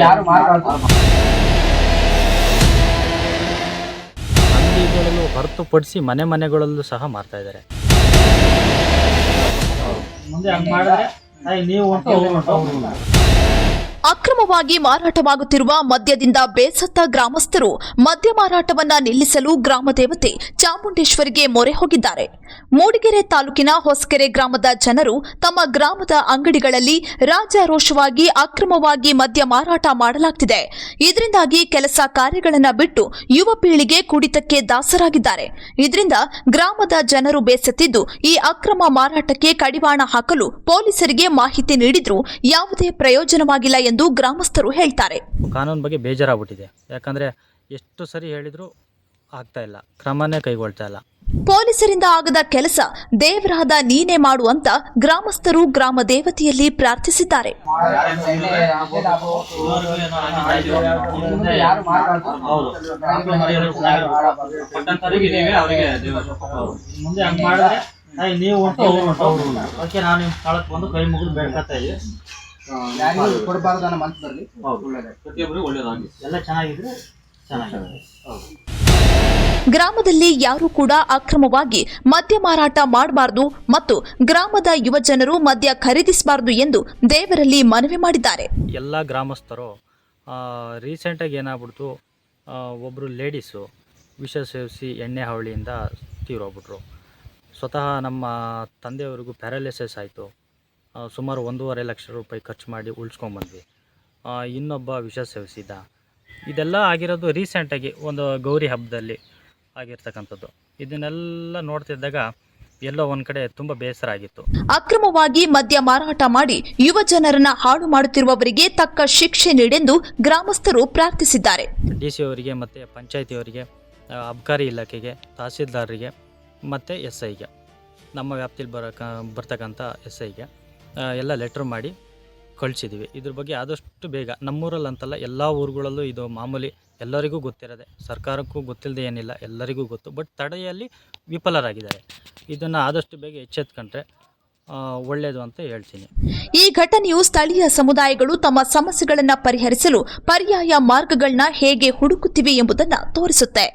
ಯಾರು ಅಂಗಡಿಗಳಲ್ಲೂ ಹೊರತುಪಡಿಸಿ ಮನೆ ಮನೆಗಳಲ್ಲೂ ಸಹ ಮಾರ್ತಾ ಇದ್ದಾರೆ. ಮುಂದೆ ಹಂಗ್ ಮಾಡಿದ್ರೆ ನೀವು ಅಕ್ರಮವಾಗಿ ಮಾರಾಟವಾಗುತ್ತಿರುವ ಮದ್ಯದಿಂದ ಬೇಸತ್ತ ಗ್ರಾಮಸ್ಥರು ಮದ್ಯ ಮಾರಾಟವನ್ನ ನಿಲ್ಲಿಸಲು ಗ್ರಾಮ ದೇವತೆ ಚಾಮುಂಡೇಶ್ವರಿಗೆ ಮೊರೆ ಹೋಗಿದ್ದಾರೆ. ಮೂಡಿಗೆರೆ ತಾಲೂಕಿನ ಹೊಸಕೆರೆ ಗ್ರಾಮದ ಜನರು ತಮ್ಮ ಗ್ರಾಮದ ಅಂಗಡಿಗಳಲ್ಲಿ ರಾಜಾರೋಷವಾಗಿ ಅಕ್ರಮವಾಗಿ ಮದ್ಯ ಮಾರಾಟ ಮಾಡಲಾಗ್ತಿದೆ. ಇದರಿಂದಾಗಿ ಕೆಲಸ ಕಾರ್ಯಗಳನ್ನು ಬಿಟ್ಟು ಯುವ ಪೀಳಿಗೆ ಕುಡಿತಕ್ಕೆ ದಾಸರಾಗಿದ್ದಾರೆ. ಇದರಿಂದ ಗ್ರಾಮದ ಜನರು ಬೇಸತ್ತಿದ್ದು ಈ ಅಕ್ರಮ ಮಾರಾಟಕ್ಕೆ ಕಡಿವಾಣ ಹಾಕಲು ಪೊಲೀಸರಿಗೆ ಮಾಹಿತಿ ನೀಡಿದ್ರೂ ಯಾವುದೇ ಪ್ರಯೋಜನವಾಗಿಲ್ಲ ಎಂದು ಗ್ರಾಮಸ್ಥರು ಹೇಳ್ತಾರೆ. ಕಾನೂನು ಬಗ್ಗೆ ಬೇಜಾರಾಗ್ಬಿಟ್ಟಿದೆ. ಯಾಕಂದರೆ ಎಷ್ಟು ಸರಿ ಹೇಳಿದರೂ ಆಗ್ತಾ ಇಲ್ಲ. ಕ್ರಮನೇ ಕೈಗೊಳ್ತಾ ಇಲ್ಲ. ಪೊಲೀಸರಿಂದ ಆಗದ ಕೆಲಸ ದೇವರಾದ ನೀನೆ ಮಾಡು ಅಂತ ಗ್ರಾಮಸ್ಥರು ಗ್ರಾಮ ದೇವತೆಯಲ್ಲಿ ಪ್ರಾರ್ಥಿಸಿದ್ದಾರೆ. ನೀವೇ ನಾನು ಕೈ ಮುಗಿದು ಬೇಡ್ಕೊತಾ ಇದ್ದೀವಿ ಯಾರಿಗೂ ಕೊಡಬಾರ್ದು ಅನ್ನೋ ಮನ್ಸು ಬರಲಿ. ಪ್ರತಿಯೊಬ್ಬರಿಗೂ ಒಳ್ಳೇದಾಗಿ ಎಲ್ಲ ಚೆನ್ನಾಗಿದ್ರೆ ಚೆನ್ನಾಗಿದೆ. ಹೌದು ಗ್ರಾಮದಲ್ಲಿ ಯಾರೂ ಕೂಡ ಅಕ್ರಮವಾಗಿ ಮದ್ಯ ಮಾರಾಟ ಮಾಡಬಾರದು ಮತ್ತು ಗ್ರಾಮದ ಯುವಜನರು ಮದ್ಯ ಖರೀದಿಸಬಾರದು ಎಂದು ದೇವರಲ್ಲಿ ಮನವಿ ಮಾಡಿದ್ದಾರೆ. ಎಲ್ಲ ಗ್ರಾಮಸ್ಥರು ರೀಸೆಂಟಾಗಿ ಏನಾಗ್ಬಿಡ್ತು ಒಬ್ಬರು ಲೇಡೀಸು ವಿಷ ಸೇವಿಸಿ ಎಣ್ಣೆ ಹಾವಳಿಯಿಂದ ತೀರೋಗ್ಬಿಟ್ರು ಸ್ವತಃ ನಮ್ಮ ತಂದೆಯವರಿಗೂ ಪ್ಯಾರಾಲಿಸಿಸ್ ಆಯಿತು. ಸುಮಾರು ಒಂದೂವರೆ ಲಕ್ಷ ರೂಪಾಯಿ ಖರ್ಚು ಮಾಡಿ ಉಳಿಸ್ಕೊಂಬಂದ್ವಿ ಇನ್ನೊಬ್ಬ ವಿಷ ಸೇವಿಸಿದ್ದ. ಇದೆಲ್ಲ ಆಗಿರೋದು ರೀಸೆಂಟಾಗಿ ಒಂದು ಗೌರಿ ಹಬ್ಬದಲ್ಲಿ ಆಗಿರ್ತಕ್ಕಂಥದ್ದು. ಇದನ್ನೆಲ್ಲ ನೋಡ್ತಿದ್ದಾಗ ಎಲ್ಲೋ ಒಂದ್ ಕಡೆ ತುಂಬಾ ಬೇಸರ ಆಗಿತ್ತು. ಅಕ್ರಮವಾಗಿ ಮದ್ಯ ಮಾರಾಟ ಮಾಡಿ ಯುವ ಜನರನ್ನ ಹಾಳು ಮಾಡುತ್ತಿರುವವರಿಗೆ ತಕ್ಕ ಶಿಕ್ಷೆ ನೀಡೆಂದು ಗ್ರಾಮಸ್ಥರು ಪ್ರಾರ್ಥಿಸಿದ್ದಾರೆ. ಡಿಸಿ ಅವರಿಗೆ ಮತ್ತೆ ಪಂಚಾಯತಿಯವರಿಗೆ ಅವರಿಗೆ ಅಬ್ಕಾರಿ ಇಲಾಖೆಗೆ ತಹಸೀಲ್ದಾರರಿಗೆ ಮತ್ತೆ ಎಸ್ ಐಗೆ ನಮ್ಮ ವ್ಯಾಪ್ತಿಲಿ ಬರಕ ಬರ್ತಕ್ಕಂಥ ಎಸ್ ಐಗೆ. ಎಲ್ಲ ಲೆಟ್ರ್ ಮಾಡಿ ಕಳಿಸಿದ್ದೀವಿ ಇದ್ರ ಬಗ್ಗೆ ಆದಷ್ಟು ಬೇಗ, ನಮ್ಮೂರಲ್ಲಂತಲ್ಲ, ಎಲ್ಲ ಊರುಗಳಲ್ಲೂ ಇದು ಮಾಮೂಲಿ ಎಲ್ಲರಿಗೂ ಗೊತ್ತಿರೋದೆ, ಸರ್ಕಾರಕ್ಕೂ ಗೊತ್ತಿಲ್ಲದೆ ಏನಿಲ್ಲ, ಎಲ್ಲರಿಗೂ ಗೊತ್ತು ಬಟ್ ತಡೆಯಲ್ಲಿ ವಿಫಲರಾಗಿದ್ದಾರೆ. ಇದನ್ನು ಆದಷ್ಟು ಬೇಗ ಎಚ್ಚೆತ್ಕೊಂಡ್ರೆ ಒಳ್ಳೆಯದು ಅಂತ ಹೇಳ್ತೀನಿ. ಈ ಘಟನೆಯು ಸ್ಥಳೀಯ ಸಮುದಾಯಗಳು ತಮ್ಮ ಸಮಸ್ಯೆಗಳನ್ನು ಪರಿಹರಿಸಲು ಪರ್ಯಾಯ ಮಾರ್ಗಗಳನ್ನ ಹೇಗೆ ಹುಡುಕುತ್ತಿವೆ ಎಂಬುದನ್ನು ತೋರಿಸುತ್ತೆ.